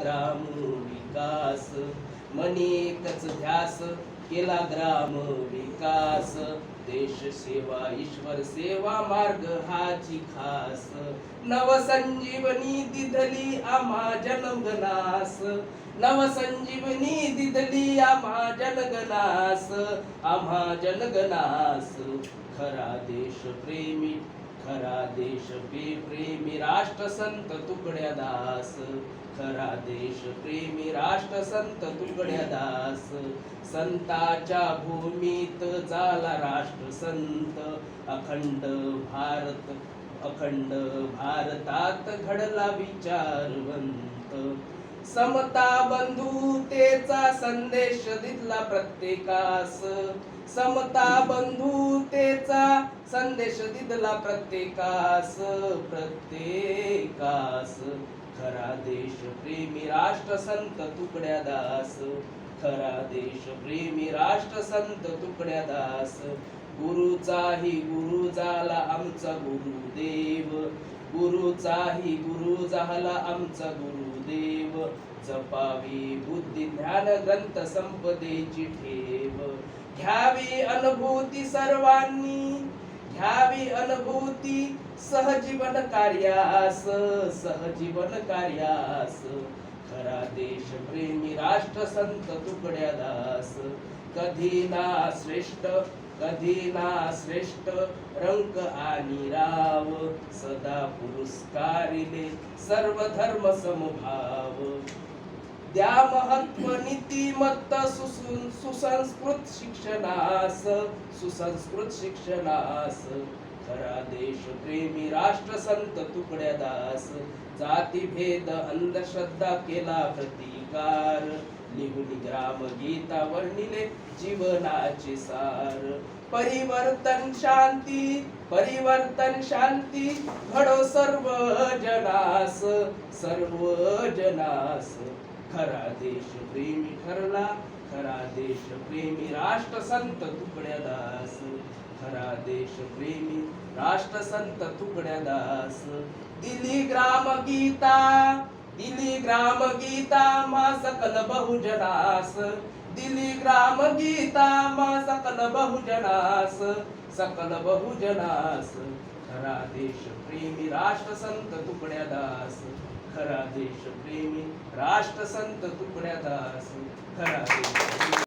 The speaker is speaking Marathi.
ग्राम विकास मनेकच ध्यास केला ग्राम विकास देश सेवा ईश्वर सेवा मार्ग हाची खास. नवसंजीवनी दिधली आम्हा जनगणास. नवसंजीवनी दिधली आम्हा जनगणास. आम्हा जनगणास. खरा देश प्रेमी खरा देश प्रेमी राष्ट्रसंत तुकड्या दास खरा देश प्रेमी राष्ट्रसंत तुकड्या दास संताच्या भूमीत झाला राष्ट्रसंत. अखंड भारत अखंड भारतात घडला विचारवंत. समता बंधुतेचा संदेश दिला प्रत्येकास. समता बंधुतेचा संदेश दिदला प्रत्येकास प्रत्येकास. खरा देश प्रेमी राष्ट्रसंत तुकड्या दास. खरा देश प्रेमी राष्ट्रसंत तुकड्या दास. गुरुचाही गुरु झाला आमचा गुरुदेव. गुरुचाही गुरु झाला आमचा गुरुदेव. जपावी बुद्धी ज्ञान ग्रंथ संपदेची ठेव. घ्यावी अनुभूती सर्वांनी. घ्यावी अनुभूती सहजीवन कार्यास सहजीवन कार्यास. खरा देश प्रेमी राष्ट्रसंत तुकड्या दास. कधी ना श्रेष्ठ कधी ना श्रेष्ठ रंक आणि राव. सदा पुरस्कारिले सर्व धर्म समभाव. द्या महत्त्व नीतिमत्त सुसु- सुसंस्कृत शिक्षणास सुसंस्कृत शिक्षणास. खरा देश प्रेमी राष्ट्रसंत तुकड्या दास जातीभेद अंधश्रद्धा केला प्रतिकार. लिहून ग्राम गीता वर्णिले जीवनाचे सार. परिवर्तन शांती परिवर्तन शांती घडो सर्व जनास सर्व जनास खरा देश प्रेमी ठरला खरा देश प्रेमी राष्ट्रसंत तुकड्या दास खरा देश प्रेमी राष्ट्रसंत तुकड्या दास दिली ग्राम गीता दिली ग्राम गीता मा सकल बहुजनास दिली ग्राम गीता मा सकल बहुजनास सकल बहुजनास खरा देश प्रेमी राष्ट्रसंत तुकड्या दास खरा देश प्रेमी राष्ट्रसंत तुकड्या दास खरा देश